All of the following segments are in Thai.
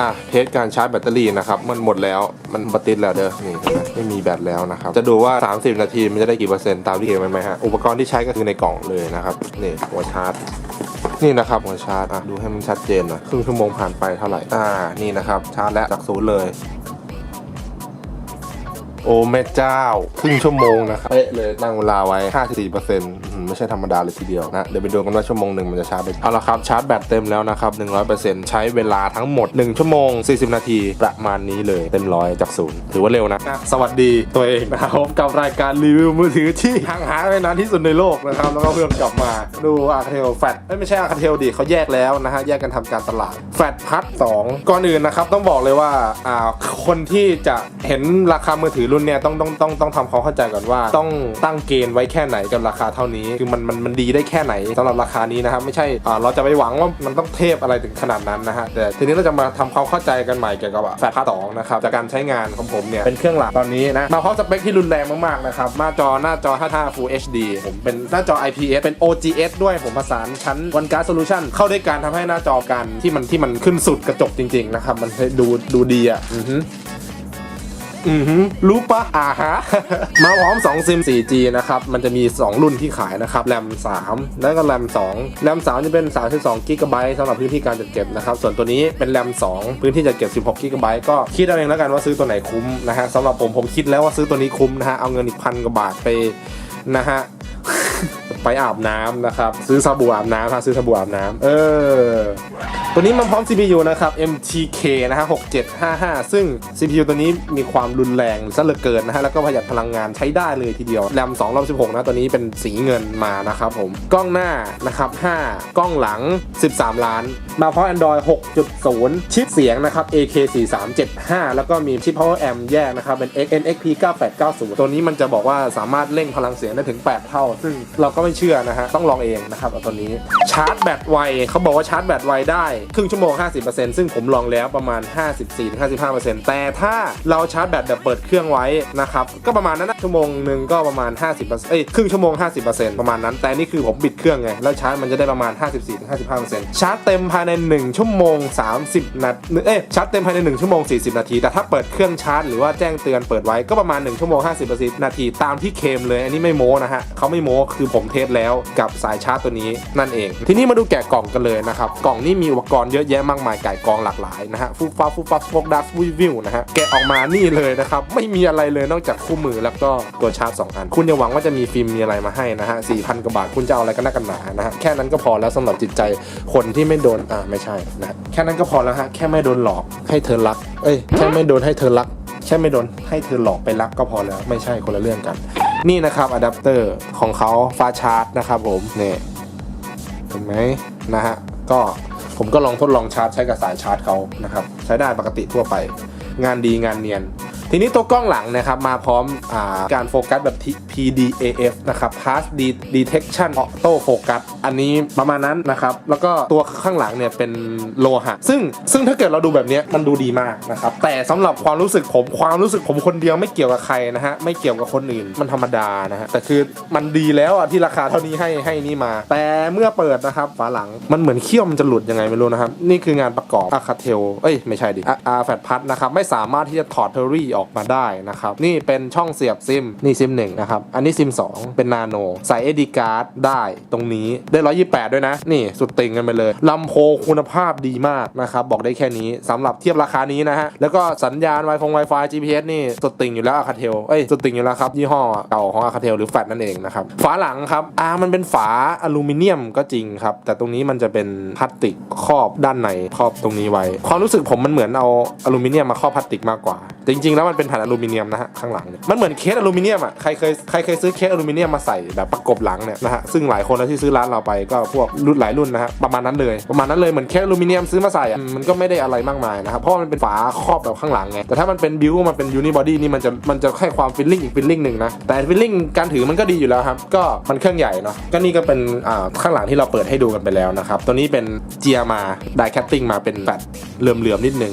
อะเทสการชาร์จแบตเตอรี่นะครับ มันหมดแล้วมันบัติดแล้วเด้อนี่เห็นไหมไม่มีแบตแล้วนะครับ จะดูว่า 30 นาทีมันจะได้กี่เปอร์เซ็นต์ตามที่เห็นไหมฮะอุปกรณ์ที่ใช้ก็คือในกล่องเลยนะครับนี่หัวชาร์จนี่นะครับหัวชาร์จอะดูให้มันชัดเจนหน่อยครึ่งชั่วโมงผ่านไปเท่าไหร่อ่านี่นะครับชาร์จแล้วจากศูนย์เลยโอ้แม่เจ้า ครึ่งชั่วโมงนะครับเป๊ะเลยตั้งเวลาไว้ 54เปอร์เซ็นต์ ไม่ใช่ธรรมดาเลยทีเดียวนะ เดี๋ยวไปดูกันว่าชั่วโมงหนึ่งมันจะชาร์จไปเอาละครับชาร์จแบตเต็มแล้วนะครับ 100เปอร์เซ็นต์ใช้เวลาทั้งหมด 1 ชั่วโมง 40 นาที ประมาณนี้เลยเต็มร้อยจากศูนย์ถือว่าเร็วนะสวัสดีตัวเองนะครับกับรายการรีวิวมือถือที่ห่างหายไปนานที่สุดในโลกนะครับแล้วก็เพื่อนกลับมาดูอาคาเทลแฟตไม่ใช่อาคาเทลดิเขาแยกแล้วนะฮะแยกกันทำการตลาดแฟตพัทสองก่อนอื่นนะครับต้องบอกเลยว่าอ่าคนที่จะเห็นราคามือถือรุ่นเนี้ยต้องต้องต้องต้องทำความเข้าใจก่อนว่า ต้องตั้งเกณฑ์ไว้แค่ไหนกับราคาเท่านี้คือมันมันมันดีได้แค่ไหนสำหรับราคานี้นะครับไม่ใช่เราจะไปหวังว่ามันต้องเทพอะไรถึงขนาดนั้นนะฮะแต่ทีนี้เราจะมาทำความเข้าใจกันใหม่เกี่ยวกับแฟตพัทสองนะครับจากการใช้งานของผมเนี่ยเป็นเครื่องหลักตอนนี้นะมาพร้อมสเปคที่รุนแรงมากๆนะครับหน้าจอหน้าจอ 55 Full HD ผมเป็นหน้าจอ IPS เป็น OGS ด้วยผมผสานชั้น One Card Solution เข้าด้วยการทำให้หน้าจอกันที่มันที่มันขึ้นสุดกระจกจริงๆนะครับมันดูดูดีอะอือฮึ อือฮึรู้ปะอ่าฮะ มาพร้อม 2 ซิม 4G นะครับ มันจะมี 2 รุ่นที่ขายนะครับ แรม 3 แล้วก็แรม 2 แรม 3 จะเป็น 32 g b สำหรับพื้นที่การจัดเก็บนะครับ ส่วนตัวนี้เป็นแรม 2 พื้นที่จัดเก็บ 16 g b ก็คิดเอาเองแล้วกันว่าซื้อตัวไหนคุ้มนะฮะสำหรับผมผมคิดแล้วว่าซื้อตัวนี้คุ้มนะฮะ เอาเงินอีกพันกว่าบาทไปนะฮะไปอาบน้ำนะครับ ซื้อสบู่อาบน้ำฮะซื้อสบู่อาบน้ำเออ ตัวนี้มันพร้อม CPU นะครับ MTK นะฮะ6755 ซึ่ง CPU ตัวนี้มีความรุนแรงซะเหลือเกินนะฮะ แล้วก็ประหยัดพลังงานใช้ได้เลยทีเดียว แรม2รอบ16 นะ ตัวนี้เป็นสีเงินมานะครับผม กล้องหน้านะครับ 5 กล้องหลัง 13 ล้าน มาพร้อม Android 6.0 ชิปเสียงนะครับ AK4375 แล้วก็มีชิป Power Amp แยกนะครับ เป็น NXP 9890 ตัวนี้มันจะบอกว่าสามารถเร่งพลังเสียงได้ถึง 8 เท่า ซึ่งเราก็ไม่เชื่อนะฮะ ต้องลองเองนะครับเอาตัวนี้ ชาร์จแบตไวเขาบอกว่าชาร์จแบตไวได้ครึ่งชั่วโมง 50%ซึ่งผมลองแล้วประมาณ 54-55%แต่ถ้าเราชาร์จแบตแบบเปิดเครื่องไว้นะครับก็ประมาณนั้นนะชั่วโมงหนึ่งก็ประมาณ 50%เอ้ยครึ่งชั่วโมง 50%ประมาณนั้น แต่นี่คือผมบิดเครื่องไงแล้วชาร์จมันจะได้ประมาณ 54-55%ชาร์จเต็มภายใน 1 ชั่วโมง 30 นาทีเอ้ยชาร์จเต็มภายใน 1 ชั่วโมง 40 นาที แต่ถ้าเปิดเครื่องชาร์จหรือว่าแจ้งเตือนเปิดไว้ก็ประมาณ 1 ชั่วโมง 50 นาที ตามที่เคมเลย อันนี้ไม่โม้นะฮะเขาไม่โม้คือผมเทสแล้วกับสายชาร์จตัวนี้นั่นเอง ทีนี้มาดูแกะกล่องกันเลยนะครับกล่องนี้มีอุปกรณ์เยอะแยะมากมายไก่กองหลากหลายนะฮะฟูฟ้าฟูฟ้าฟกดัสวิวิวนะฮะแกะออกมานี่เลยนะครับ ไม่มีอะไรเลยนอกจากคู่มือแล้วก็ตัวชาร์จ2อัน คุณอย่าหวังว่าจะมีฟิล์มมีอะไรมาให้นะฮะ4,000กว่าบาทคุณจะเอาอะไรกันนักกันหนานะฮะแค่นั้นก็พอแล้วสำหรับจิตใจคนที่ไม่โดนอ่าไม่ใช่นะฮะแค่นั้นก็พอแล้วฮะแค่ไม่โดนหลอกให้เธอรัก เอ้ยแค่ไม่โดนให้เธอรักแค่ไม่โดนให้เธอหลอกไปรักก็พอแล้วไม่ใช่คนละเรื่องกัน นี่นะครับอะแดปเตอร์ของเขาฟ้าชาร์จนะครับผมเนี่ยเห็นไหมนะฮะก็ ผมก็ลองทดลองชาร์จใช้กับสายชาร์จเขานะครับ ใช้ได้ปกติทั่วไป งานดีงานเนียน ทีนี้ตัวกล้องหลังนะครับมาพร้อมอาการโฟกัสแบบ PDAF นะครับ Pass Detection Auto Focus อันนี้ประมาณนั้นนะครับ แล้วก็ตัวข้างหลังเนี่ยเป็นโลหะ ซึ่งซึ่งถ้าเกิดเราดูแบบนี้มันดูดีมากนะครับ แต่สำหรับความรู้สึกผมความรู้สึกผมคนเดียวไม่เกี่ยวกับใครนะฮะ ไม่เกี่ยวกับคนอื่นมันธรรมดานะฮะ แต่คือมันดีแล้วอะที่ราคาเท่านี้ให้ให้นี่มา แต่เมื่อเปิดนะครับฝาหลังมันเหมือนเขี้ยวมันจะหลุดยังไงไม่รู้นะครับ นี่คืองานประกอบอาคาเทลเอ้ยไม่ใช่ดิอาแฟดพัดนะครับไม่สามารถที่จะถอดเทอรี่ออกมาได้นะครับ นี่เป็นช่องเสียบซิม นี่ซิมหนึ่งนะครับ อันนี้ซิม 2 เป็นนาโน ใส่เอดีการ์ดได้ตรงนี้ได้ 128 ด้วยนะ นี่สุดติงกันไปเลยลำโพงคุณภาพดีมากนะครับ บอกได้แค่นี้สำหรับเทียบราคานี้นะฮะ แล้วก็สัญญาณ Wi-Fi Wi-Fi GPS นี่สุดติงอยู่แล้วอาคาเทลเอ้ยสุดติงอยู่แล้วครับ ยี่ห้อเก่าของอาคาเทลหรือแฟดนั่นเองนะครับฝาหลังครับอ่ามันเป็นฝาอลูมิเนียมก็จริงครับ แต่ตรงนี้มันจะเป็นพลาสติกครอบด้านในครอบตรงนี้ไว้ ความรู้สึกผมมันเหมือนเอาอลูมิเนียมมาครอบพลาสติกมากกว่า จริง ๆ แล้วมันเป็นแผ่นอลูมิเนียมนะฮะข้างหลังเนี่ยมันเหมือนเคสอลูมิเนียมอะใครเคยใครเคยซื้อเคสอลูมิเนียมมาใส่แบบประกบหลังเนี่ยนะฮะซึ่งหลายคนที่ซื้อร้านเราไปก็พวกรุ่นหลายรุ่นนะฮะประมาณนั้นเลยประมาณนั้นเลยเหมือนเคสอลูมิเนียมซื้อมาใส่อะมันก็ไม่ได้อะไรมากมายนะครับเพราะมันเป็นฝาครอบแบบข้างหลังไงแต่ถ้ามันเป็นบิวมันเป็นยูนิบอดี้นี่มันจะมันจะให้ความฟิลลิ่งอีกฟิลลิ่งหนึ่งนะแต่ฟิลลิ่งการถือมันก็ดีอยู่แล้วครับก็มันเครื่องใหญ่เนาะก็นี่ก็เป็นอ่าข้างหลังที่เราเปิดให้ดูกันไปแล้วนะครับตัวนี้เป็นเจียมาไดแคตติ้งมาเป็นแบบเหลื่อมๆนิดนึง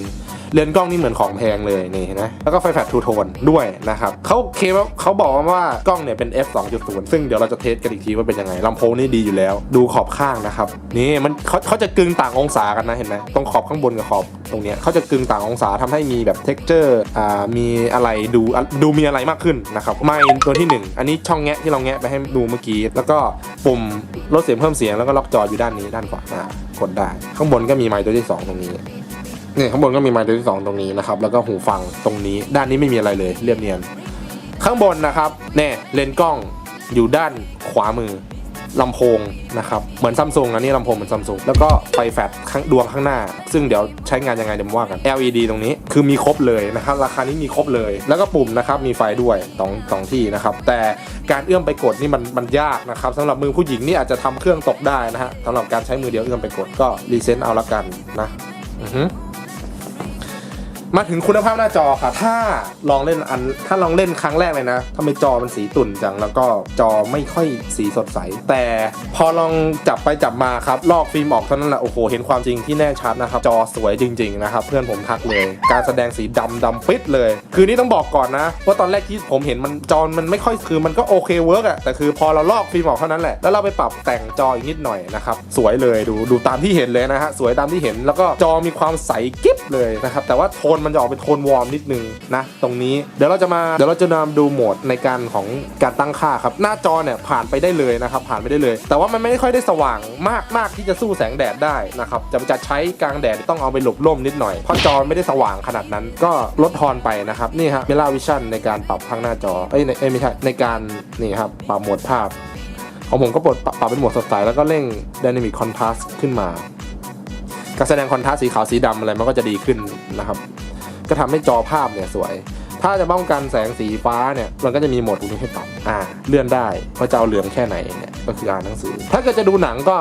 เลนส์กล้องนี่เหมือนของแพงเลยนี่เห็นไหมแล้วก็ไฟแฟลชทูโทนด้วยนะครับเขาเคว่าเขาบอกว่ากล้องเนี่ยเป็น f 2.0 ซึ่งเดี๋ยวเราจะเทสกันอีกทีว่าเป็นยังไงลำโพงนี่ดีอยู่แล้ว ดูขอบข้างนะครับนี่มันเขาเขาจะกึ่งต่างองศากันนะเห็นไหมตรงขอบข้างบนกับขอบตรงเนี้ยเขาจะกึ่งต่างองศาทำให้มีแบบ t e x t อร์อ่ามีอะไรดูดูมีอะไรมากขึ้นนะครับไมค์ตัวที่หนึ่งอันนี้ช่องแงะที่เราแงะไปให้ดูเมื่อกี้ แล้วก็ปุ่มลดเสียงเพิ่มเสียงแล้วก็ล็อกจออยู่ด้านนี้ด้านขวาอ่ากดได้ ข้างบนก็มีไมค์ตัวที่สองตรงนี้ เนี่ยข้างบนก็มีไมค์ตัวที่สองตรงนี้นะครับ แล้วก็หูฟังตรงนี้ ด้านนี้ไม่มีอะไรเลยเรียบเนียน ข้างบนนะครับเนี่ยเลนส์กล้องอยู่ด้านขวามือลำโพงนะครับ เหมือนซัมซุงนะนี่ลำโพงเหมือนซัมซุงแล้วก็ไฟแฟลชข้างดวงข้างหน้า ซึ่งเดี๋ยวใช้งานยังไงเดี๋ยวมาว่ากัน LED ตรงนี้คือมีครบเลยนะครับ ราคานี้มีครบเลย แล้วก็ปุ่มนะครับมีไฟด้วยสองสองที่นะครับ แต่การเอื้อมไปกดนี่มันมันยากนะครับสำหรับมือผู้หญิงนี่อาจจะทำเครื่องตกได้นะฮะสำหรับการใช้มือเดียวเอื้อมไปกดก็รีเซ็ตเอาละกันนะอือฮึ มาถึงคุณภาพหน้าจอค่ะถ้าลองเล่นอัน ถ้าลองเล่นครั้งแรกเลยนะทำไมจอมันสีตุ่นจัง แล้วก็จอไม่ค่อยสีสดใส แต่พอลองจับไปจับมาครับ ลอกฟิล์มออกเท่านั้นแหละ โอ้โห เห็นความจริงที่แน่ชัดนะครับ จอสวยจริง ๆ นะครับ เพื่อนผมทักเลย การแสดงสีดำดำปิดเลย คือนี่ต้องบอกก่อนนะ ว่าตอนแรกที่ผมเห็นมันจอมันไม่ค่อยคือมันก็โอเคเวิร์กอะแต่คือพอเราลอกฟิล์มออกเท่านั้นแหละ แล้วเราไปปรับแต่งจออีกนิดหน่อยนะครับ สวยเลย ดู ดูตามที่เห็นเลยนะฮะ สวยตามที่เห็น แล้วก็จอมีความใสกิ๊บเลยนะครับ แต่ว่าโทนมันจะออกเป็นโทนวอร์มนิดนึงนะตรงนี้เดี๋ยวเราจะมาเดี๋ยวเราจะนำดูโหมดในการของการตั้งค่าครับ หน้าจอเนี่ยผ่านไปได้เลยนะครับผ่านไปได้เลย แต่ว่ามันไม่ค่อยได้สว่างมากมากที่จะสู้แสงแดดได้นะครับจะจะใช้กลางแดดต้องเอาไปหลบร่มนิดหน่อยเพราะจอไม่ได้สว่างขนาดนั้น ก็ลดทอนไปนะครับนี่ฮะเมล่าวิชั่นในการปรับข้างหน้าจอเอ้ยในเอ้ยไม่ใช่ในการนี่ครับปรับโหมดภาพของผมก็ปลดปรับปรับเป็นโหมดสดใสแล้วก็เร่ง Dynamic Contrast ขึ้นมาการแสดงคอนทราสต์สีขาวสีดำอะไรมันก็จะดีขึ้นนะครับ ก็ทำให้จอภาพเนี่ยสวย ถ้าจะป้องกันแสงสีฟ้าเนี่ยมันก็จะมีโหมดตรงนี้ให้ปรับอ่าเลื่อนได้ว่าจะเอาเหลืองแค่ไหนเนี่ยก็คืออ่านหนังสือ ถ้าเกิดจะดูหนังก็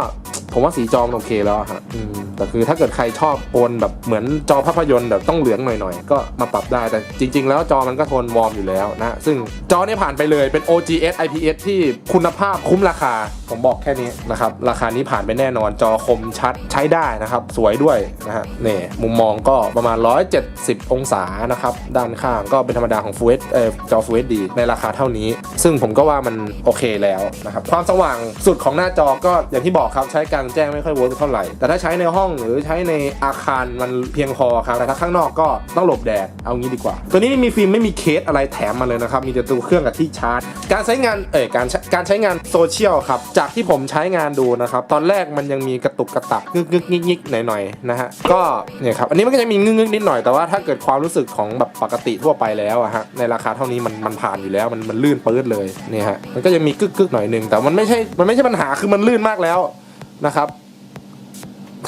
ผมว่าสีจอมันโอเคแล้วอะฮะอืมแต่คือถ้าเกิดใครชอบโทนแบบเหมือนจอภาพยนตร์แบบต้องเหลืองหน่อยๆ ก็มาปรับได้แต่จริง ๆ แล้วจอมันก็โทนวอร์มอยู่แล้วนะซึ่งจอเนี่ยผ่านไปเลยเป็น OGS IPS ที่คุณภาพคุ้มราคา ผมบอกแค่นี้นะครับราคานี้ผ่านไปแน่นอนจอคมชัดใช้ได้นะครับสวยด้วยนะฮะนี่มุมมองก็ประมาณ 170 องศานะครับด้านข้างก็เป็นธรรมดาของ Full HD เอ่อจอ Full HD ในราคาเท่านี้ ซึ่งผมก็ว่ามันโอเคแล้วนะครับความสว่างสุดของหน้าจอก็อย่างที่บอกครับใช้กลางแจ้งไม่ค่อยเวิร์กเท่าไหร่ แต่ถ้าใช้ในห้องหรือใช้ในอาคารมันเพียงพอครับ แต่ถ้าข้างนอกก็ต้องหลบแดด เอางี้ดีกว่า ตัวนี้ไม่มีฟิล์มไม่มีเคสอะไรแถมมาเลยนะครับ มีแต่ตัวเครื่องกับที่ชาร์จ การใช้งาน เอ่ยการการใช้งานโซเชียลครับ จากที่ผมใช้งานดูนะครับ ตอนแรกมันยังมีกระตุกกระตักงึกงึกงิกงิกหน่อยหน่อยๆนะฮะ ก็เนี่ยครับ อันนี้มันก็จะมีงึกงึกนิดหน่อย แต่ว่าถ้าเกิดความรู้สึกของแบบปกติทั่วไปแล้วอะฮะ ในราคาเท่านี้มันมันผ่านอยู่แล้ว มันมันลื่นปื๊ดเลย เนี่ยฮะ มันก็จะมีกึกกึกหน่อยหนึงแต่มันไม่ใช่ มันไม่ใช่ปัญหา คือมันลื่นมากแล้ว นะครับ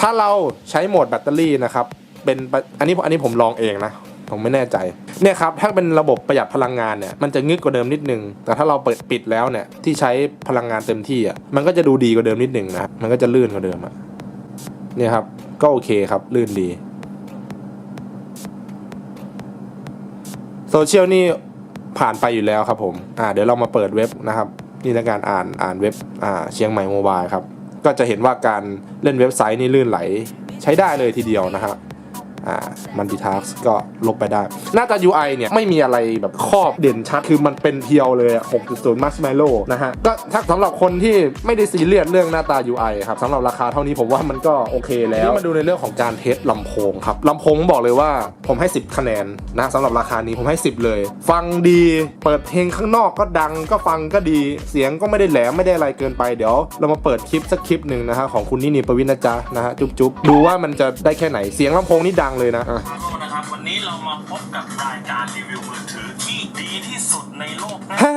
ถ้าเราใช้โหมดแบตเตอรี่นะครับ เป็นอันนี้อันนี้ผมลองเองนะ ผมไม่แน่ใจ เนี่ยครับ ถ้าเป็นระบบประหยัดพลังงานเนี่ย มันจะงึกกว่าเดิมนิดนึง แต่ถ้าเราเปิดปิดแล้วเนี่ย ที่ใช้พลังงานเต็มที่อะ มันก็จะดูดีกว่าเดิมนิดนึงนะ มันก็จะลื่นกว่าเดิมอะ เนี่ยครับ ก็โอเคครับ ลื่นดี โซเชียลนี่ผ่านไปอยู่แล้วครับผม อ่า เดี๋ยวเรามาเปิดเว็บนะครับ นี่ในการอ่านอ่านเว็บ อ่า เชียงใหม่โมบายครับ ก็จะเห็นว่าการเล่นเว็บไซต์นี่ลื่นไหลใช้ได้เลยทีเดียวนะฮะ อ่ามันติทัสก็ลบไปได้ หน้าตา UI เนี่ย ไม่มีอะไรแบบครอบเด่นชัด คือมันเป็นเพียวเลยอะ6.0 Marshmallow นะฮะ ก็ถ้าสำหรับคนที่ไม่ได้ซีเรียสเรื่องหน้าตา UI ครับสำหรับราคาเท่านี้ผมว่ามันก็โอเคแล้วที่มาดูในเรื่องของการเทสลำโพงครับลำโพงบอกเลยว่าผมให้ 10 คะแนนนะสำหรับราคานี้ผมให้ 10 เลย ฟังดีเปิดเพลงข้างนอกก็ดังก็ฟังก็ดีเสียงก็ไม่ได้แหลมไม่ได้อะไรเกินไปเดี๋ยว เรามาเปิดคลิปสักคลิปหนึ่งนะฮะของคุณนินิประวินนะจ๊ะนะฮะจุ๊บจุ๊บดูว่ามันจะได้แค่ไหนเสียงลำโพงนี่ดังเลยนะอะ ขอโทษนะครับวันนี้เรามาพบกับรายการรีวิวมือถือที่ดีที่สุดในโลกนะฮะ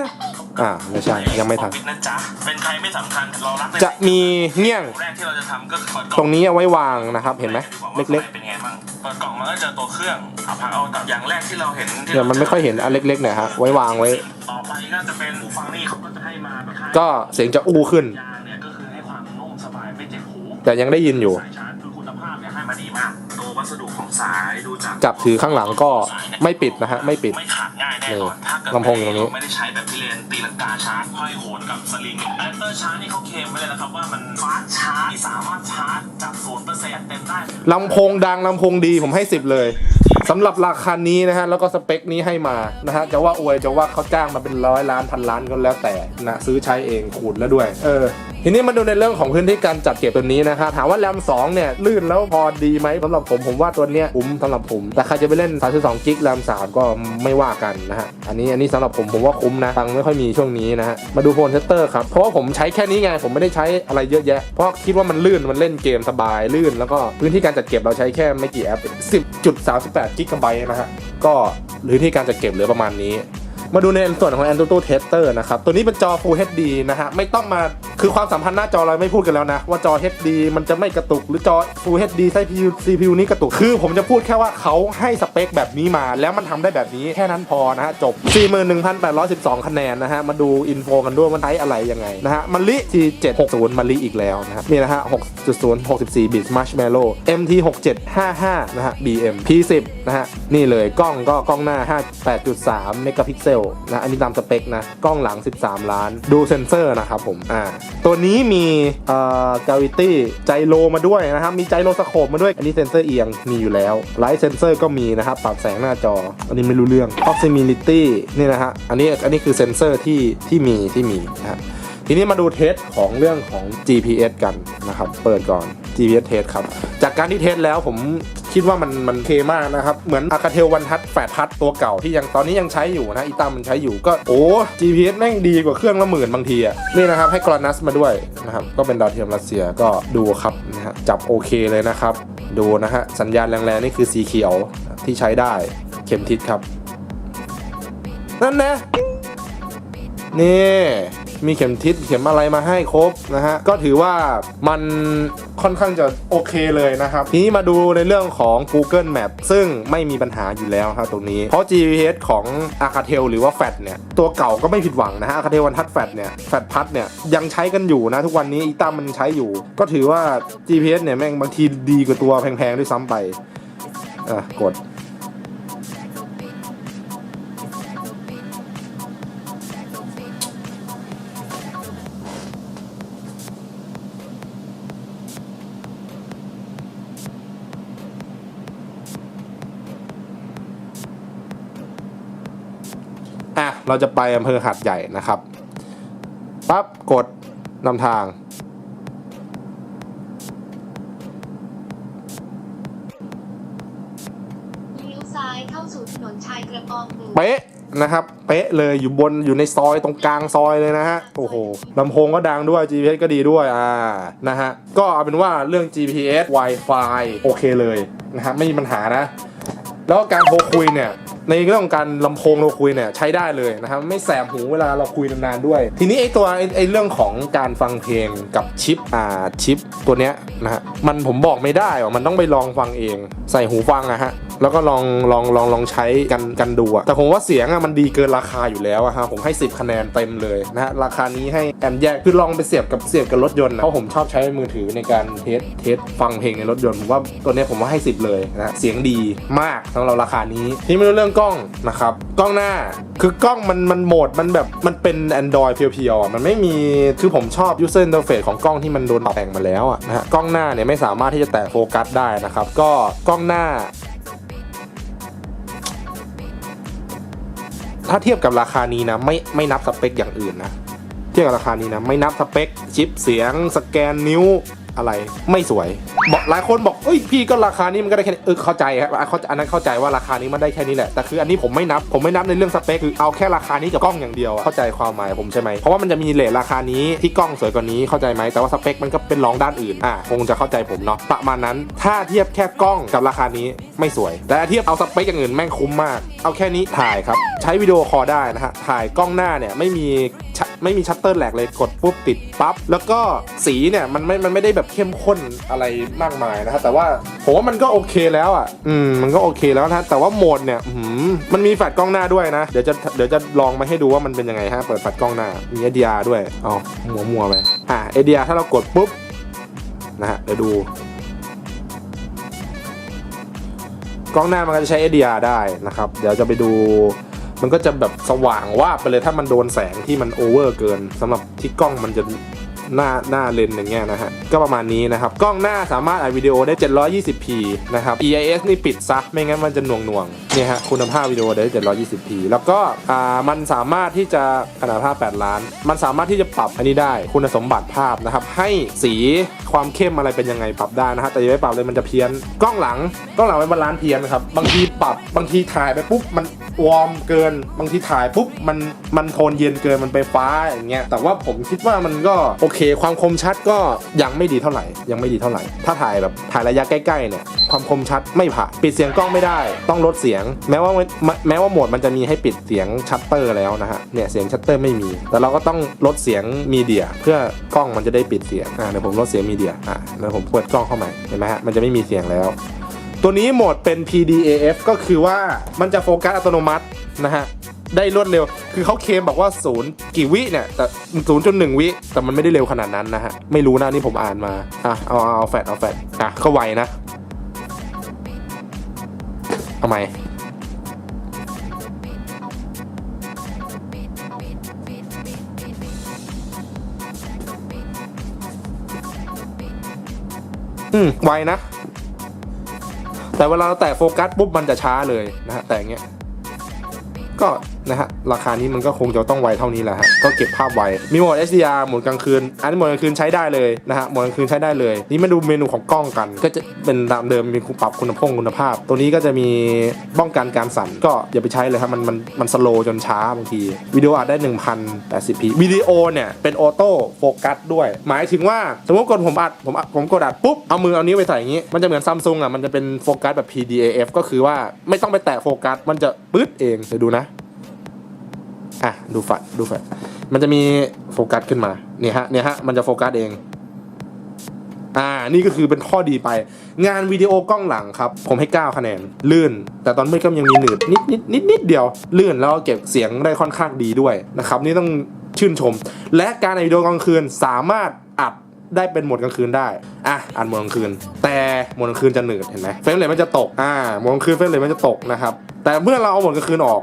อ่าไม่ใช่ยังไม่ทัน ปิดนะจ๊ะเป็นใครไม่สำคัญเรารักจะมีเงี้ยงแรกที่เราจะทำก็คือเปิดกตล่รองงนี้เอาไว้วางนะครับ เห็นไหมเล็กๆเป็นไงบ้างเปิดกล่องมันก็เจอตัวเครื่องเอาพักเอาแต่อย่างแรกที่เราเห็นๆเดี๋ยวมันไม่ค่อยเห็นอันเล็กๆเนี่ยฮะไว้วางไว้ ต่อไปก็จะเป็นหูฟังนี่เขาก็จะให้มาแบบก็เสียงจะอู้ขึ้น ยางเนี่ยก็คือให้ความนุ่มสบายไม่เจ็บหูแต่ยังได้ยินอยู่ สายช สดุของสายดูจากจับถือข้างหลังก็ไม่ปิดนะฮะไม่ปิดไม่ขาดง่ายแน่นอนนี่ถ้าเกิดลำโพงอยู่ตรงนี้ไม่ได้ใช้แบบพิเรนตีลังกาชาร์จห้อยโหนกับสลิงแอปเตอร์ชาร์จนี่เขาเคลมไว้เลยนะครับว่ามันฟาสต์ชาร์จที่สามารถชาร์จจากศูนย์เปอร์เซ็นต์เต็มได้ลำโพงดังลำโพงดีผมให้10เลยสำหรับราคานี้นะฮะแล้วก็สเปคนี้ให้มานะฮะจะว่าอวยจะว่าเขาจ้างมาเป็นร้อยล้านพันล้านก็แล้วแต่นะซื้อใช้เองขูดแล้วด้วย เออทีนี้มาดูในเรื่องของพื้นที่การจัดเก็บตัวนี้นะครับถามว่าแรม2เนี่ยลื่นแล้วพอดีไหมสำหรับผมผมว่าตัวเนี้ยคุ้มสำหรับผมแต่ใครจะไปเล่น 32กิกแรม3ก็ไม่ว่ากันนะฮะอันนี้อันนี้สำหรับผมผมว่าคุ้มนะตังไม่ค่อยมีช่วงนี้นะฮะมาดูโฟนเซตเตอร์ครับเพราะว่าผมใช้แค่นี้ไงผมไม่ได้ใช้อะไรเยอะแยะ เพราะคิดว่ามันลื่นมันเล่นเกมสบายลื่น แล้วก็พื้นที่การจัดเก็บเราใช้แค่ไม่กี่แอป 10.38กิกะไบต์นะฮะก็พื้นที่การจัดเก็บเหลือประมาณนี้มาดูในส่วนของ Antutu Tester นะครับ ตัวนี้เป็นจอ Full HD นะฮะ ไม่ต้องมา คือความสัมพันธ์หน้าจอเราไม่พูดกันแล้วนะ ว่าจอ HD มันจะไม่กระตุกหรือจอ Full HD ใช้ CPU CPU นี้กระตุก คือผมจะพูดแค่ว่าเขาให้สเปคแบบนี้มา แล้วมันทำได้แบบนี้แค่นั้นพอนะฮะ จบ 41,812 คะแนนนะฮะ มาดูอินโฟกันด้วยมันใช้อะไรยังไงนะฮะมันลิ T760 มันลิอีกแล้วนะครับนี่นะฮะ6.0 64 บิต Marshmallow MT 6755นะฮะ BM P10 นะฮะนี่เลยกล้องก็กล้องหน้า 58.3 เมกะพิกเซลนะอันนี้ตามสเปคนะกล้องหลัง 13 ล้าน ดูเซนเซอร์นะครับผมอ่าตัวนี้มีเอ่อ gravity ไจโลมาด้วยนะครับ มีไจโลสโคปมาด้วย อันนี้เซนเซอร์เอียงมีอยู่แล้ว ไลท์เซนเซอร์ก็มีนะครับ ปรับแสงหน้าจอ อันนี้ไม่รู้เรื่อง proximity นี่นะฮะ อันนี้อันนี้คือเซนเซอร์ที่ที่มีที่มีนะฮะทีนี้มาดูเทสของเรื่องของ GPS กันนะครับ เปิดก่อน GPS เทสครับ จากการที่เทสแล้วผมคิดว่ามันมันเคมากนะครับ เหมือนอาคาเทลวันทัดแฟดพัดตัวเก่าที่ยังตอนนี้ยังใช้อยู่นะอีตามมันใช้อยู่ก็โอ้ GPS แม่งดีกว่าเครื่องละหมื่นบางทีอะนี่นะครับให้กรอนัสมาด้วยนะครับก็เป็นดาวเทียมรัสเซียก็ดูครับนะฮะจับโอเคเลยนะครับ ดูนะฮะสัญญาณแรงๆนี่คือสีเขียวที่ใช้ได้เข็มทิศครับ นั่นนะ นี่มีเข็มทิศเข็มอะไรมาให้ครบนะฮะก็ถือว่ามันค่อนข้างจะโอเคเลยนะครับ ทีนี้มาดูในเรื่องของ Google Map ซึ่งไม่มีปัญหาอยู่แล้วครับตรงนี้ เพราะ GPS ของ a c a t e l หรือว่า FAT เนี่ยตัวเก่าก็ไม่ผิดหวังนะฮะ a c a t e l วันทัด FAT เนี่ย FAT พัดเนี่ยยังใช้กันอยู่นะ ทุกวันนี้อีตามมันใช้อยู่ ก็ถือว่า GPS เนี่ยแม่งบางทีดีกว่าตัวแพงๆด้วยซ้ำไปอะกด เราจะไปอำเภอหาดใหญ่นะครับปั๊บกดนำทาง เลี้ยวซ้ายเข้าสู่ถนนชายกระปองหนึ่งเป๊ะนะครับ เป๊ะเลยอยู่บนอยู่ในซอยตรงกลางซอยเลยนะฮะ โอ้โหลำโพงก็ดังด้วย GPS ก็ดีด้วย อ่า นะฮะ ก็เอาเป็นว่าเรื่อง GPS Wi-Fi โอเคเลยนะฮะ ไม่มีปัญหานะ แล้วการโทรคุยเนี่ย ในเรื่องของการลำโพงเราคุยเนี่ยใช้ได้เลยนะครับไม่แสบหูเวลาเราคุยนานๆด้วย ทีนี้ไอ้ตัวไอ้ไอเรื่องของการฟังเพลงกับชิปอ่าชิปตัวเนี้ยนะฮะมันผมบอกไม่ได้ว่ามันต้องไปลองฟังเองใส่หูฟังอะฮะแล้วก็ลองลองลองลองใช้กันกันดูอะแต่ผมว่าเสียงอะมันดีเกินราคาอยู่แล้วอะฮะผมให้ 10 คะแนนเต็มเลยนะฮะราคานี้ให้แอมแยกคือลองไปเสียบกับเสียบกับรถยนต์นะเพราะผมชอบใช้มือถือในการเทสเทสฟังเพลงในรถยนต์ผมว่าตัวเนี้ยผมว่าให้ 10 เลยนะฮะเสียงดีมากสำหรับราคานี้ที่ไม่รู้เรื่องกล้องนะครับ กล้องหน้าคือกล้องมันมันโหมดมันแบบมันเป็น Android เพียวๆอะมันไม่มีคือผมชอบ user interface ของกล้องที่มันโดนแต่งมาแล้วอะนะฮะกล้องหน้าเนี่ยไม่สามารถที่จะแตะโฟกัสได้นะครับ ก็กล้องหน้าถ้าเทียบกับราคานี้นะไม่ไม่นับสเปคอย่างอื่นนะ เทียบกับราคานี้นะ ไม่นับสเปคชิปเสียง สแกนนิ้ว อะไรไม่สวย บอกหลายคนบอกเอ้ยพี่ก็ราคานี้มันก็ได้แค่นี้เออเข้าใจครับอะเขาอันนั้นเข้าใจว่าราคานี้มันได้แค่นี้แหละแต่คืออันนี้ผมไม่นับผมไม่นับในเรื่องสเปคคือเอาแค่ราคานี้กับกล้องอย่างเดียวอะเข้าใจความหมายผมใช่ไหมเพราะว่ามันจะมีเลทราคานี้ที่กล้องสวยกว่านี้เข้าใจไหมแต่ว่าสเปคมันก็เป็นรองด้านอื่นอะคงจะเข้าใจผมเนาะประมาณนั้นถ้าเทียบแค่กล้องกับราคานี้ไม่สวย แต่เทียบเอาสเปคอย่างอื่นแม่งคุ้มมาก เอาแค่นี้ถ่ายครับใช้วิดีโอคอลได้นะฮะถ่ายกล้องหน้าเนี่ยไม่มีช ไม่มีชัตเตอร์แหลกเลยกดปุ๊บติดปั๊บแล้วก็สีเนี่ยมันไม่มันไม่ได้แบบเข้มข้นอะไรมากมายนะฮะแต่ว่าผมว่ามันก็โอเคแล้วอะอืมมันก็โอเคแล้วนะแต่ว่าโหมดเนี่ยอื้อหือมันมีแฟลชกล้องหน้าด้วยนะเดี๋ยวจะเดี๋ยวจะลองมาให้ดูว่ามันเป็นยังไงฮะเปิดแฟลชกล้องหน้ามี HDR ด้วยเอมัวมัวไปอะ HDR ถ้าเรากดปุ๊บนะฮะเดี๋ยวดูกล้องหน้ามันก็จะใช้ HDR ได้นะครับ เดี๋ยวจะไปดู มันก็จะแบบสว่างว่าไปเลยถ้ามันโดนแสงที่มันโอเวอร์เกินสำหรับที่กล้องมันจะหน้าหน้าเลนอย่างเงี้ยนะฮะ ก็ประมาณนี้นะครับ กล้องหน้าสามารถอัดวิดีโอได้ 720p นะครับ EIS นี่ปิดซะ ไม่งั้นมันจะหน่วงหน่วงๆ เนี่ยฮะคุณภาพวิดีโอได้ 720p แล้วก็อ่ามันสามารถที่จะขนาดภาพ 8 ล้าน มันสามารถที่จะปรับอันนี้ได้ คุณสมบัติภาพนะครับ ให้สีความเข้มอะไรเป็นยังไงปรับได้นะฮะแต่อย่าไปปรับเลยมันจะเพี้ยน กล้องหลังกล้องหลังเป็นบาลานซ์เพี้ยนครับบางทีปรับบางทีถ่ายไปปุ๊บมันวอร์มเกิน บางทีถ่ายปุ๊บมันมันโทนเย็นเกินมันไปฟ้าอย่างเงี้ยแต่ว่าผมคิดว่ามันก็โอเค ความคมชัดก็ยังไม่ดีเท่าไหร่ ยังไม่ดีเท่าไหร่ ถ้าถ่ายแบบถ่ายระยะใกล้ๆเนี่ยความคมชัดไม่ผ่านปิดเสียงกล้องไม่ได้ ต้องลดเสียงแม้ว่าแม้ว่าโหมดมันจะมีให้ปิดเสียงชัตเตอร์แล้วนะฮะเนี่ยเสียงชัตเตอร์ไม่มี แต่เราก็ต้องลดเสียงมีเดีย เพื่อกล้องมันจะได้ปิดเสียงอ่าเดี๋ยวผมลดเสียงมีเดียอ่าเดี๋ยวผมเปิดกล้องเข้าม่เห็นไหมฮะมันจะไม่มีเสียงแล้ว ตัวนี้โหมดเป็น PDAF ก็คือว่ามันจะโฟกัสอัตโนมัตินะฮะได้รวดเร็ว คือเขาเคมบอกว่าศูนย์กี่วิเนี่ย แต่ศูนย์จนหนึ่งวิ แต่มันไม่ได้เร็วขนาดนั้นนะฮะ ไม่รู้นะนี่ผมอ่านมา อะ เอาเอาแฟดเอาแฟดอะ ก็ไวนะเอาไหม อืมไวนะ แต่เวลาเราแตะโฟกัสปุ๊บมันจะช้าเลยนะฮะแต่เงี้ยก็ นะฮะ ราคานี้มันก็คงจะต้องไวเท่านี้แหละฮะ ก็เก็บภาพไวมีโหมด SDR โหมดกลางคืน อันนี้โหมดกลางคืนใช้ได้เลยนะฮะ โหมดกลางคืนใช้ได้เลย นี่มาดูเมนูของกล้องกัน ก็จะเป็นตามเดิมมีปรับคุณภาพคุณภาพ ตัวนี้ก็จะมีป้องกันการสั่น ก็อย่าไปใช้เลยครับมันมันมันสโลจนช้าบางทีวิดีโออัดได้ 1080p วิดีโอเนี่ยเป็นออโต้โฟกัสด้วย หมายถึงว่าสมมติกดผมอัดผมอัดผมกดอัดปุ๊บเอามือเอานิ้วไปใส่อย่างนี้ มันจะเหมือนซัมซุงอะมันจะเป็นโฟกัสแบบ PDAF ก็คือว่าไม่ต้องไปแตะโฟกัสมันจะปื๊ดเองเดี๋ยวดูนะ อะดูฝัดดูฝัดมันจะมีโฟกัสขึ้นมาเนี่ยฮะเนี่ยฮะมันจะโฟกัสเอง อ่านี่ก็คือเป็นข้อดีไป งานวิดีโอกล้องหลังครับ ผมให้ 9 คะแนน ลื่น แต่ตอนมืดก็ยังมีหนืดนิดนิดนิดนิดเดียว ลื่นแล้วเก็บเสียงได้ค่อนข้างดีด้วยนะครับ นี่ต้องชื่นชม และการในวิดีโอกลางคืนสามารถอัดได้เป็นโหมดกลางคืนได้ อะอัดโหมดกลางคืน แต่โหมดกลางคืนจะหนืดเห็นไหมเฟรมเรทมันจะตก อ่าโหมดกลางคืนเฟรมเรทมันจะตกนะครับ แต่เมื่อเราเอาโหมดกลางคืนออก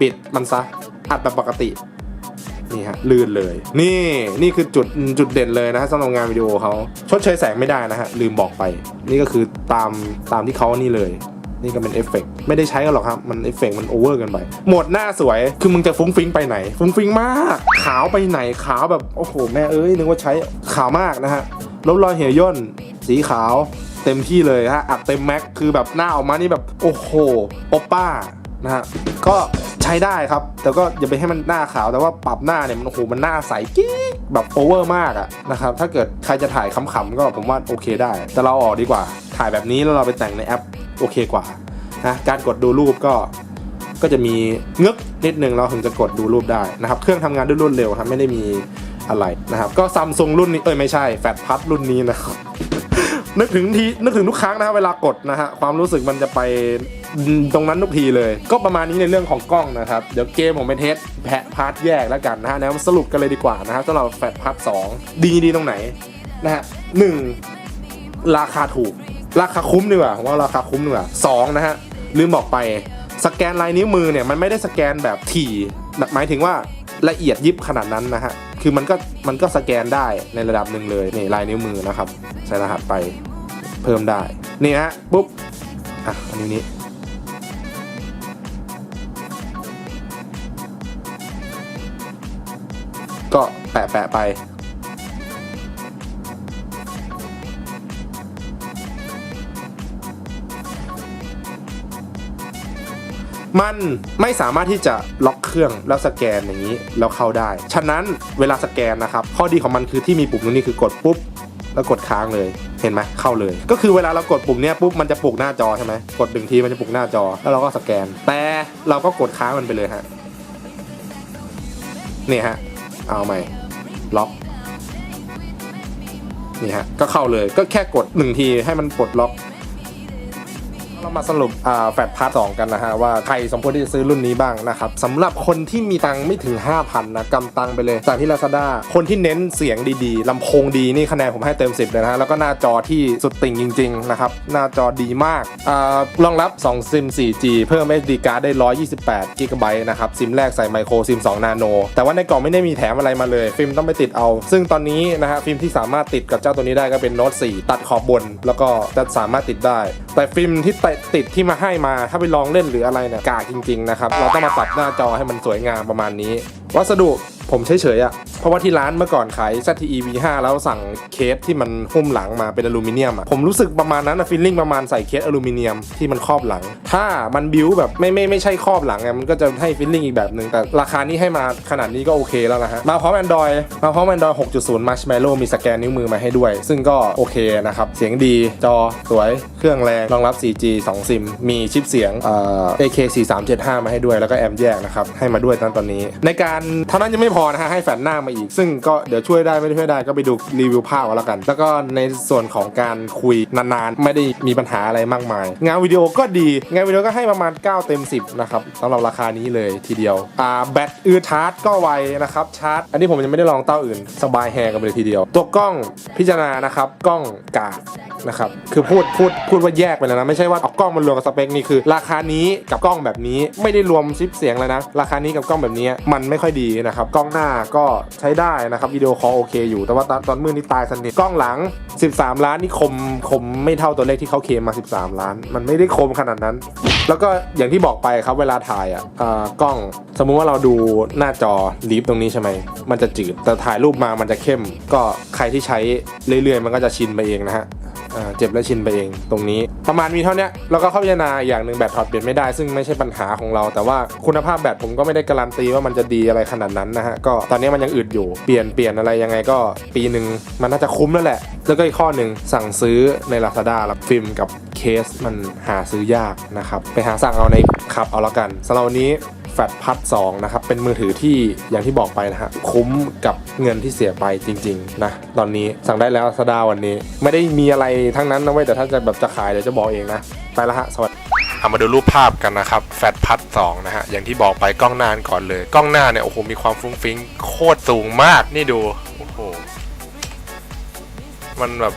ปิดมันซะ อัดแบบปกตินี่ฮะลื่นเลย นี่นี่คือจุดจุดเด่นเลยนะฮะสำหรับงานวิดีโอเขาชดเชยแสงไม่ได้นะฮะลืมบอกไป นี่ก็คือตามตามที่เขานี่เลย นี่ก็เป็นเอฟเฟกต์ไม่ได้ใช้กันหรอกครับ มันเอฟเฟกต์มันโอเวอร์เกันไปโหมดหน้าสวยคือมึงจะฟุ้งฟิ้งไปไหน ฟุ้งฟิ้งมาก ขาวไปไหนขาวแบบโอ้โหแม่เอ้ยนึกว่าใช้ขาวมากนะฮะลบรอยเหี่ยวย่นสีขาวเต็มที่เลยฮะอัดเต็มแม็กคือแบบหน้าออกมานี่แบบโอ้โหโอป้านะฮะก็ ใช้ได้ครับ แต่ก็อย่าไปให้มันหน้าขาว แต่ว่าปรับหน้าเนี่ยมันโอ้โหมันหน้าใสกิ๊กแบบโอเวอร์มากอะนะครับ ถ้าเกิดใครจะถ่ายขำๆก็ผมว่าโอเคได้ แต่เราออกดีกว่า ถ่ายแบบนี้แล้วเราไปแต่งในแอปโอเคกว่านะการกดดูรูปก็ก็จะมีเงึกนิดนึงเราถึงจะกดดูรูปได้นะครับ เครื่องทำงานด้วยรวดเร็วครับไม่ได้มีอะไรนะครับ ก็ซัมซุงรุ่นนี้เอ้ยไม่ใช่แฟดพัดรุ่นนี้นะครับนึกถึงทีนึกถึงทุกครั้งนะครับเวลากดนะฮะความรู้สึกมันจะไป ตรงนั้นทุกทีเลย ก็ประมาณนี้ในเรื่องของกล้องนะครับ เดี๋ยวเกมผมไปเทสแพะพาร์ทแยกแล้วกันนะฮะแล้วมาสรุปกันเลยดีกว่านะครับสำหรับแฟดพาร์ทสองดีดีตรงไหนนะฮะหนึ่งราคาถูก ราคาคุ้มดีกว่าผมว่าราคาคุ้มดีกว่าสองนะฮะลืมบอกไปสแกนลายนิ้วมือเนี่ยมันไม่ได้สแกนแบบถี่หมายถึงว่าละเอียดยิบขนาดนั้นนะฮะ คือมันก็มันก็สแกนได้ในระดับหนึ่งเลยนี่ลายนิ้วมือนะครับ ใส่รหัสไปเพิ่มได้ นี่ฮะปุ๊บ อะอันนี้ ก็แปะแปะไป มันไม่สามารถที่จะล็อกเครื่องแล้วสแกนอย่างนี้แล้วเข้าได้ ฉะนั้นเวลาสแกนนะครับ ข้อดีของมันคือที่มีปุ่มตรงนี้คือกดปุ๊บแล้วกดค้างเลย เห็นไหมเข้าเลย ก็คือเวลาเรากดปุ่มเนี้ยปุ๊บมันจะปลุกหน้าจอใช่ไหมกดหนึ่งทีมันจะปลุกหน้าจอ แล้วเราก็สแกน แต่เราก็กดค้างมันไปเลยฮะ นี่ฮะ เอาใหม่ล็อกนี่ฮะก็เข้าเลยก็แค่กดหนึ่งทีให้มันปลดล็อก เรามาสรุปอ่าแฟดพาร์ทสองกันนะฮะว่าใครสมควรที่จะซื้อรุ่นนี้บ้างนะครับสำหรับคนที่มีตังค์ไม่ถึง 5,000นะกำตังไปเลยจากที่ Lazada คนที่เน้นเสียงดีๆลำโพงดีนี่คะแนนผมให้เต็ม 10 เลยนะฮะแล้วก็หน้าจอที่สุดติ่งจริงๆนะครับหน้าจอดีมากอ่ารองรับ 2 ซิม 4G เพิ่ม SD card ได้ 128 g b นะครับซิมแรกใส่ไมโครซิม 2 นาโน แต่ว่าในกล่องไม่ได้มีแถมอะไรมาเลย ฟิล์มต้องไปติดเอา ซึ่งตอนนี้นะฮะฟิล์มที่สามารถติดกับเจ้าตัวนี้ได้ก็เป็นโน้ต4ตัดขอบบน แล้วก็จะสามารถติดได้ แต่ฟิล์มที่ติติดที่มาให้มาถ้าไปลองเล่นหรืออะไรเนี่ยกากจริงๆนะครับเราต้องมาปรับหน้าจอให้มันสวยงามประมาณนี้ วัสดุ ผมเฉยๆอะ่ะ เพราะว่าที่ร้านเมื่อก่อนขาย ZTE V5 แล้วสั่งเคสที่มันหุ้มหลังมาเป็นอลูมิเนียมอะผมรู้สึกประมาณนั้นอะฟีลลิ่งประมาณใส่เคสอลูมิเนียมที่มันครอบหลัง ถ้ามันบิวแบบไม่ไม่ไม่ใช่ครอบหลังอะมันก็จะให้ฟีลลิ่งอีกแบบหนึ่งแต่ราคานี้ให้มาขนาดนี้ก็โอเคแล้วนะฮะ มาพร้อม Android มาพร้อม Android 6.0 Marshmallow มีสแกนนิ้วมือมาให้ด้วย ซึ่งก็โอเคนะครับ เสียงดีจอสวยเครื่องแรงรองรับ 4G 2 ซิม มีชิปเสียงเอ่อ AK 4375 มาให้ด้วยแล้วก็แอมแยกนะครับให้มาด้วยตอนตอนนี้ ในการเท่านั้นยังไม่พอนะฮะให้แฟลชหน้ามาอีก ซึ่งก็เดี๋ยวช่วยได้ไม่ได้ช่วยได้ก็ไปดูรีวิวภาพเอาล้วกัน แล้วก็ในส่วนของการคุยนานๆ ไม่ได้มีปัญหาอะไรมากมาย งานวิดีโอก็ดี งานวิดีโอก็ให้ประมาณ 9 เต็ม 10 นะครับสำหรับราคานี้เลยทีเดียวอ่าแบตอือชาร์จก็ไวนะครับชาร์จ อันนี้ผมยังไม่ได้ลองเต้าอื่น สบายแฮกันไปเลยทีเดียว ตัวกล้องพิจารณานะครับกล้องกากนะครับคือพูดพูดพูดว่าแยกไปแล้วนะ ไม่ใช่ว่าเอากล้องมันรวมกับสเปคนี่คือ ราคานี้กับกล้องแบบนี้ไม่ได้รวมชิปเสียงเลยนะ ราคานี้กับกล้องแบบนี้มันไม่ค่อยดีนะครับกล้องหน้าก็ใช้ได้นะครับวิดีโอคอลโอเคอยู่แต่ว่าตอนตอนมืดนี่ตายสนิทกล้องหลัง 13 ล้านนี่คมคมไม่เท่าตัวเลขที่เขาเคมมา 13 ล้าน มันไม่ได้คมขนาดนั้น แล้วก็อย่างที่บอกไปครับเวลาถ่ายอะอ่ากล้อง สมมุติว่าเราดูหน้าจอลีฟตรงนี้ใช่ไหมมันจะจืดแต่ถ่ายรูปมามันจะเข้ม ก็ใครที่ใช้เรื่อยๆ มันก็จะชินไปเองนะฮะ อ่าเจ็บและชินไปเองตรงนี้ ประมาณมีเท่านี้แล้วก็เข้าพิจารณาอย่างหนึ่งแบตถอดเปลี่ยนไม่ได้ ซึ่งไม่ใช่ปัญหาของเรา แต่ว่าคุณภาพแบตผมก็ไม่ได้การันตีว่ามันจะดีอะไรขนาดนั้นนะฮะก็ตอนนี้มันยังอึดอยู่เปลี่ยนเปลี่ยนอะไรยังไงก็ปีหนึ่งมันน่าจะคุ้มแล้วแหละ แล้วก็อีกข้อหนึ่งสั่งซื้อใน Lazada รับฟิล์มกับเคสมันหาซื้อยากนะครับไปหาสั่งเอาในคับเอาละกันสำหรับวันนี้ แฟดพัด2นะครับเป็นมือถือที่อย่างที่บอกไปนะฮะคุ้มกับเงินที่เสียไปจริงๆนะตอนนี้สั่งได้แล้วสดาวันนี้ ไม่ได้มีอะไรทั้งนั้นนะเว้ยแต่ถ้าจะแบบจะขายเดี๋ยวจะบอกเองนะ ไปละฮะสวัสดีเอามาดูรูปภาพกันนะครับแฟดพัด2นะฮะอย่างที่บอกไปกล้องหน้าก่อนเลย กล้องหน้าเนี่ยโอ้โหมีความฟุ้งฟิ้งโคตรสูงมากนี่ดูโอ้โหมันแบบ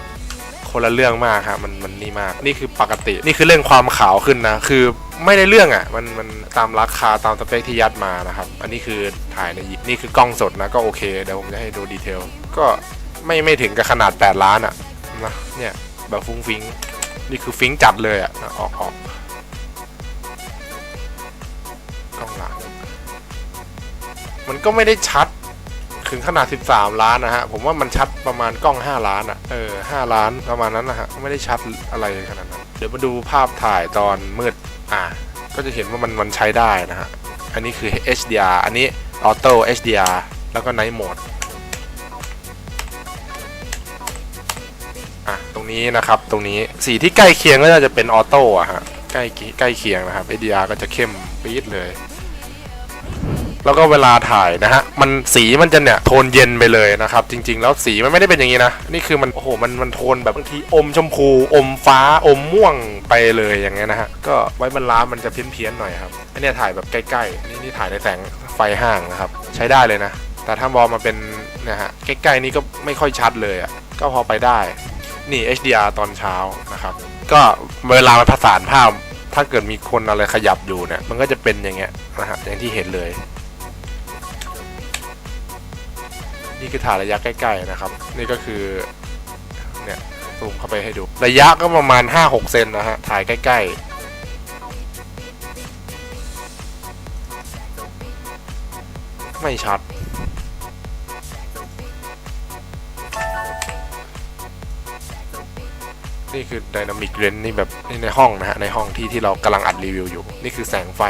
คนละเรื่องมากครับมันมันนี่มาก นี่คือปกติ นี่คือเรื่องความขาวขึ้นนะ คือ ไม่ได้เรื่องอะมันมันตามราคาตามสเปคที่ยัดมานะครับ อันนี้คือถ่ายในยิปนี่คือกล้องสดนะก็โอเคเดี๋ยวผมจะให้ดูดีเทล ก็ไม่ไม่ถึงกับขนาด 8 ล้านอะนะเนี่ยแบบฟุ้งฟิ้งนี่คือฟิ้งจัดเลยอะนะออกออกกล้องหลังมันก็ไม่ได้ชัดถึงขนาด 13 ล้านนะฮะ ผมว่ามันชัดประมาณกล้อง 5 ล้านอะ่ะ เออ 5 ล้านประมาณนั้นนะฮะ ไม่ได้ชัดอะไรขนาดนั้น เดี๋ยวมาดูภาพถ่ายตอนมืด อะก็จะเห็นว่ามันมันใช้ได้นะฮะ อันนี้คือ HDR อันนี้ Auto HDR แล้วก็ Night Mode อะตรงนี้นะครับตรงนี้สีที่ใกล้เคียงก็จะเป็นออโต้อะฮะใกล้ใกล้เคียงนะครับ HDR ก็จะเข้มปี๊ดเลย แล้วก็เวลาถ่ายนะฮะมันสีมันจะเนี่ยโทนเย็นไปเลยนะครับ จริง ๆ แล้วสีมันไม่ได้เป็นอย่างนี้นะ นี่คือมันโอ้โหมันมันโทนแบบบางทีอมชมพู อมฟ้าอมม่วงไปเลยอย่างเงี้ยนะฮะก็ไว้บรรลามันจะเพี้ยนๆหน่อยครับอันเนี้ยถ่ายแบบใกล้ๆนี่นี่ถ่ายในแสงไฟห้างนะครับใช้ได้เลยนะ แต่ถ้ามองมาเป็นนี่ยฮะใกล้ๆนี่ก็ไม่ค่อยชัดเลยอะก็พอไปได้นี่ HDR ตอนเช้านะครับ ก็เวลามันผสานภาพถ้าเกิดมีคนอะไรขยับอยู่เนี่ย มันก็จะเป็นอย่างเงี้ยนะฮะอย่างที่เห็นเลย นี่คือถ่ายระยะใกล้ๆนะครับ นี่ก็คือเนี่ยซูมเข้าไปให้ดู ระยะก็ประมาณ 5-6 เซนนะฮะ ถ่ายใกล้ ๆไม่ชัด นี่คือ Dynamic Range นี่แบบนี่ในห้องนะฮะ ในห้องที่ที่เรากำลังอัดรีวิวอยู่ นี่คือแสงไฟ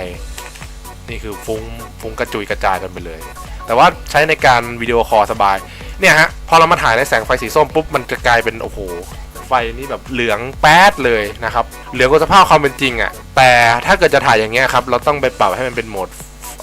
นี่คือฟุ้งฟุ้งกระจุยกระจายกันไปเลย แต่ว่าใช้ในการวิดีโอคอลสบาย เนี่ยฮะ พอเรามาถ่ายในแสงไฟสีส้มปุ๊บ มันจะกลายเป็น โอ้โห ไฟนี่แบบเหลืองแป๊ดเลยนะครับ เหลืองกว่าสภาพความเป็นจริงอะ่ะ แต่ถ้าเกิดจะถ่ายอย่างเงี้ยครับ เราต้องไปปรับให้มันเป็นโหมด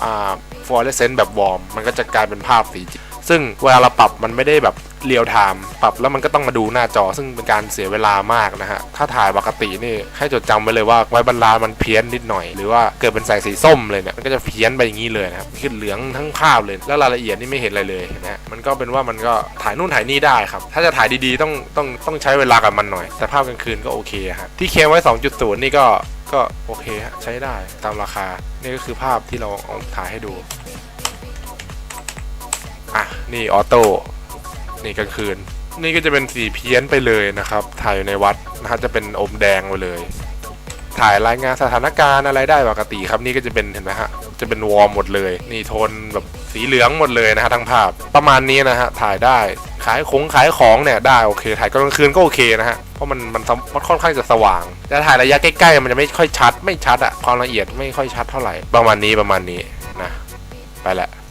อ่าฟลูออเรสเซนต์แบบวอร์ม มันก็จะกลายเป็นภาพสีจริงซึ่งเวลาเราปรับมันไม่ได้แบบ เรียลไทม์ปรับแล้วมันก็ต้องมาดูหน้าจอซึ่งเป็นการเสียเวลามากนะฮะ ถ้าถ่ายปกตินี่ให้จดจำไว้เลยว่าไว้บรรลามันเพี้ยนนิดหน่อย หรือว่าเกิดเป็นแสงสีส้มเลยเนี่ยมันก็จะเพี้ยนไปอย่างนี้เลยนะครับขึ้นเหลืองทั้งภาพเลย แล้วรายละเอียดนี่ไม่เห็นอะไรเลยนะฮะมันก็เป็นว่ามันก็ถ่ายนู่นถ่ายนี่ได้ครับ ถ้าจะถ่ายดีๆต้องต้องต้องใช้เวลากับมันหน่อย แต่ภาพกลางคืนก็โอเคฮะที่เคมไว้ 2.0 นี่ก็ก็โอเคฮะใช้ได้ตามราคา นี่ก็คือภาพที่เราเอาถ่ายให้ดูอะนี่ออโต้ นี่กลางคืน นี่ก็จะเป็นสีเพี้ยนไปเลยนะครับ ถ่ายอยู่ในวัดนะฮะจะเป็นอมแดงไปเลย ถ่ายรายงานสถานการณ์อะไรได้ปกติครับนี่ก็จะเป็นเห็นไหมฮะจะเป็นวอร์มหมดเลย นี่โทนแบบสีเหลืองหมดเลยนะฮะทั้งภาพประมาณนี้นะฮะถ่ายได้ขายของขายของเนี่ยได้โอเค ถ่ายกลางคืนก็โอเคนะฮะเพราะมันมันมันค่อนข้างจะสว่างแต่ถ่ายระยะใกล้ๆมันจะไม่ค่อยชัด ไม่ชัดอะความละเอียดไม่ค่อยชัดเท่าไหร่ประมาณนี้ประมาณนี้นะไปแหละ